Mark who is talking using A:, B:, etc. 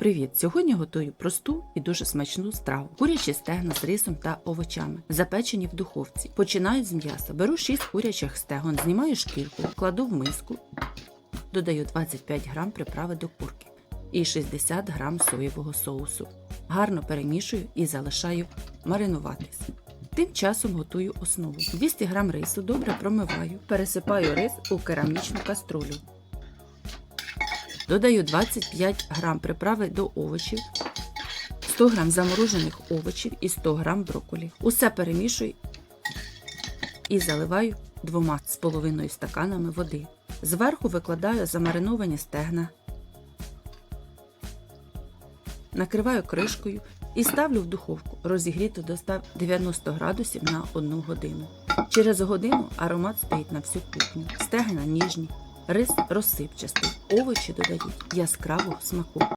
A: Привіт! Сьогодні готую просту і дуже смачну страву. Курячі стегна з рисом та овочами, запечені в духовці. Починаю з м'яса. Беру 6 курячих стегон, знімаю шкірку, кладу в миску, додаю 25 грам приправи до курки і 60 грам соєвого соусу. Гарно перемішую і залишаю маринуватись. Тим часом готую основу. 200 грам рису добре промиваю, пересипаю рис у керамічну каструлю. Додаю 25 грам приправи до овочів, 100 грам заморожених овочів і 100 грам брокколі. Усе перемішую і заливаю двома з половиною стаканами води. Зверху викладаю замариновані стегна, накриваю кришкою і ставлю в духовку розігріту до 190 градусів на 1 годину. Через годину аромат стоїть на всю кухню. Стегна ніжні, рис розсипчастий, овочі додають яскравого смаку.